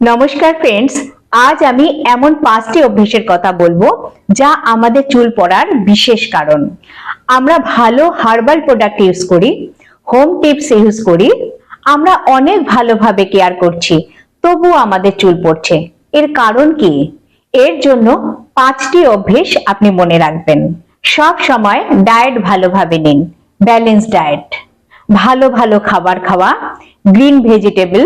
নমস্কার ফ্রেন্ডস আজ আমি এমন পাঁচটি অভ্যেসের কথা বলব যা আমাদের চুল পড়ার বিশেষ কারণ। আমরা ভালো হার্বাল প্রোডাক্ট ইউজ করি হোম টিপস ইউজ করি, আমরা অনেক ভালোভাবে কেয়ার করছি তবু আমাদের চুল পড়ছে। এর কারণ কি? এর জন্য পাঁচটি অভ্যেস আপনি মনে রাখবেন। সব সময় ডায়েট ভালোভাবে নিন ব্যালেন্স ডায়েট ভালো ভালো খাবার খাওয়া গ্রিন ভেজিটেবল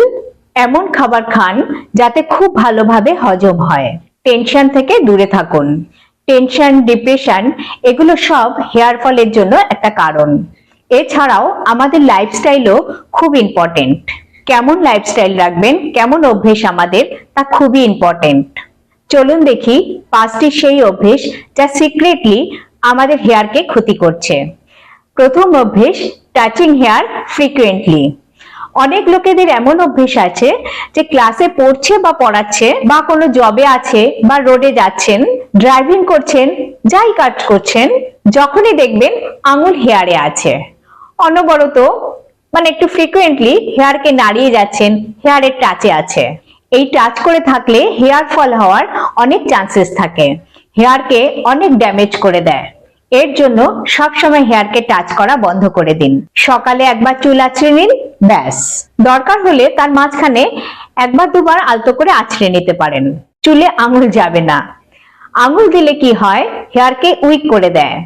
এমন খাবার খান যাতে খুব ভালোভাবে হজম হয়। টেনশন থেকে দূরে থাকুন। টেনশন, ডিপ্রেশন এগুলো সব হেয়ার ফলের জন্য একটা কারণ। এছাড়াও আমাদের লাইফস্টাইলও খুব ইম্পর্টেন্ট কেমন লাইফস্টাইল রাখবেন, কেমন অভ্যেস আমাদের তা খুবই ইম্পর্টেন্ট চলুন দেখি পাঁচটি সেই অভ্যেস যা সিক্রেটলি আমাদের হেয়ারকে ক্ষতি করছে। প্রথম অভ্যেস টাচিং হেয়ার ফ্রিকুয়েন্টলি অনেক লোকেদের এমন অভ্যেস আছে যে ক্লাসে পড়ছে বা পড়াচ্ছে বা কোনো জবে আছে বা রোডে যাচ্ছেন ড্রাইভিং করছেন, যাই কাজ করছেন, যখনই দেখবেন আঙুল হেয়ারে আছে। অনবরত মানে একটু ফ্রিকুয়েন্টলি হেয়ারকে নাড়িয়ে যাচ্ছেন হেয়ারের টাচে আছে। এই টাচ করে থাকলে হেয়ার ফল হওয়ার অনেক চান্সেস থাকে। হেয়ারকে অনেক ড্যামেজ করে দেয়। এর জন্য সবসময় হেয়ারকে টাচ করা বন্ধ করে দিন। সকালে একবার চুল আছড়ে নিন ব্যাস। দরকার হলে তার মাঝখানে একবার দুবার আলতো করে আছড়ে নিতে পারেন। চুলে আঙুল যাবে না। আঙুল দিলে কি হয়? হেয়ারকে উইক করে দেয়।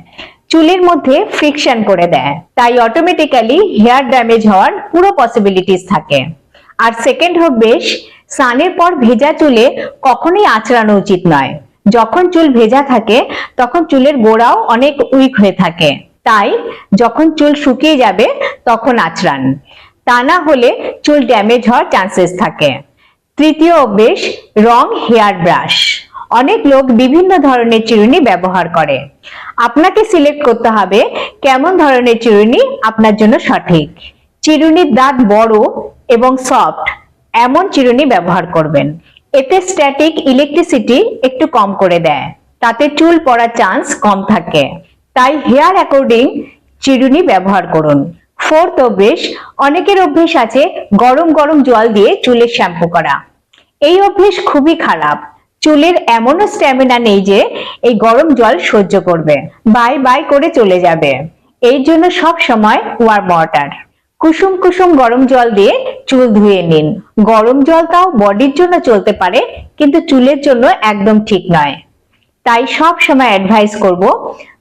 চুলের মধ্যে ফ্রিকশন করে দেয়। তাই অটোমেটিক্যালি হেয়ার ড্যামেজ হওয়ার পুরো পসিবিলিটিস থাকে। আর সেকেন্ড হোক বেশ, স্নানের পর ভেজা চুলে কখনোই আঁচড়ানো উচিত নয়। যখন চুল ভেজা থাকে, তখন চুলের গোড়াও অনেক উইক হয়ে থাকে। তাই যখন চুল শুকিয়ে যাবে, তখন আঁচড়ান তা না হলে চুল ড্যামেজ হওয়ার চান্সেস থাকে। তৃতীয় অভ্যেস, রং হেয়ার ব্রাশ অনেক লোক বিভিন্ন ধরনের চিরুনি ব্যবহার করে। আপনাকে সিলেক্ট করতে হবে কেমন ধরনের চিরুনি আপনার জন্য সঠিক। চিরুনির দাঁত বড় এবং সফট এমন চিরুনি ব্যবহার করবেন। এতে স্ট্যাটিক ইলেকট্রিসিটি একটু কম করে দেয়। তাতে চুল পড়ার চান্স কম থাকে। তাই হেয়ার অ্যাকর্ডিং চিরুনি ব্যবহার করুন। ফোর্থ অভ্যেস অনেকের অভ্যেস আছে গরম গরম জল দিয়ে চুলের শ্যাম্পু করা। এই অভ্যেস খুবই খারাপ। চুলের এমনও স্ট্যামিনা নেই যে এই গরম জল সহ্য করবে। বাই বাই করে চলে যাবে। এই জন্য সব সময় ওয়ার্ম ওয়াটার কুসুম কুসুম গরম জল দিয়ে চুল ধুয়ে নিন। গরম জল তাও বডির জন্য চলতে পারে, কিন্তু চুলের জন্য একদম ঠিক নয়। তাই সব সময় অ্যাডভাইস করব,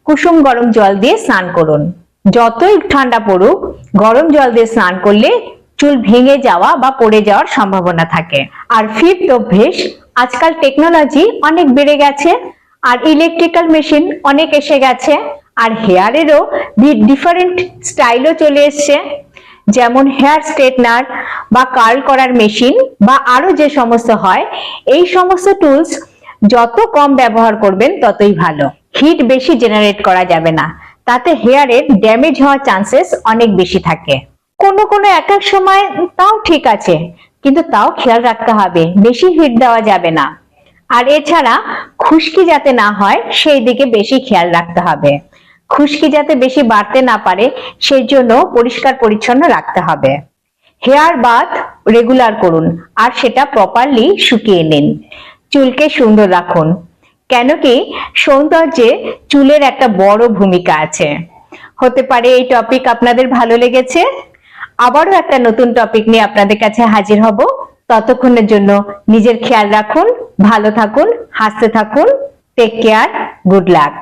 কুসুম গরম জল দিয়ে স্নান করুন। যতই ঠান্ডা পড়ুক, গরম জল দিয়ে স্নান করলে চুল ভেঙে যাওয়া বা পড়ে যাওয়ার সম্ভাবনা থাকে। আর ফিফথ অভ্যেস, আজকাল টেকনোলজি অনেক বেড়ে গেছে, আর ইলেকট্রিক্যাল মেশিন অনেক এসে গেছে, আর হেয়ারেরও ডিফারেন্ট স্টাইলও চলে এসছে। যেমন হেয়ার স্ট্রেটনার বা কার্ল করার মেশিন বা আরও যে সমস্ত হয়, এই সমস্ত টুলস যত কম ব্যবহার করবেন ততই ভালো। হিট বেশি জেনারেট করা যাবে না। তাতে হেয়ারের ড্যামেজ হওয়ার চান্সেস অনেক বেশি থাকে। কোনো কোনো এক এক সময় তাও ঠিক আছে, কিন্তু তাও খেয়াল রাখতে হবে, বেশি হিট দেওয়া যাবে না। আর এছাড়া খুশকি যাতে না হয়, সেই দিকে বেশি খেয়াল রাখতে হবে। খুশকি যাতে বেশি বাড়তে না পারে, সেই জন্য পরিষ্কার পরিচ্ছন্ন রাখতে হবে। হেয়ার বাথ রেগুলার করুন, আর সেটা প্রপারলি শুকিয়ে নিন। চুলকে সুন্দর রাখুন। কেন কি সৌন্দর্যে চুলের একটা বড় ভূমিকা আছে। হতে পারে এই টপিক আপনাদের ভালো লেগেছে। আবারও একটা নতুন টপিক নিয়ে আপনাদের কাছে হাজির হব। ততক্ষণের জন্য নিজের খেয়াল রাখুন, ভালো থাকুন, হাসতে থাকুন টেক কেয়ার গুড লাক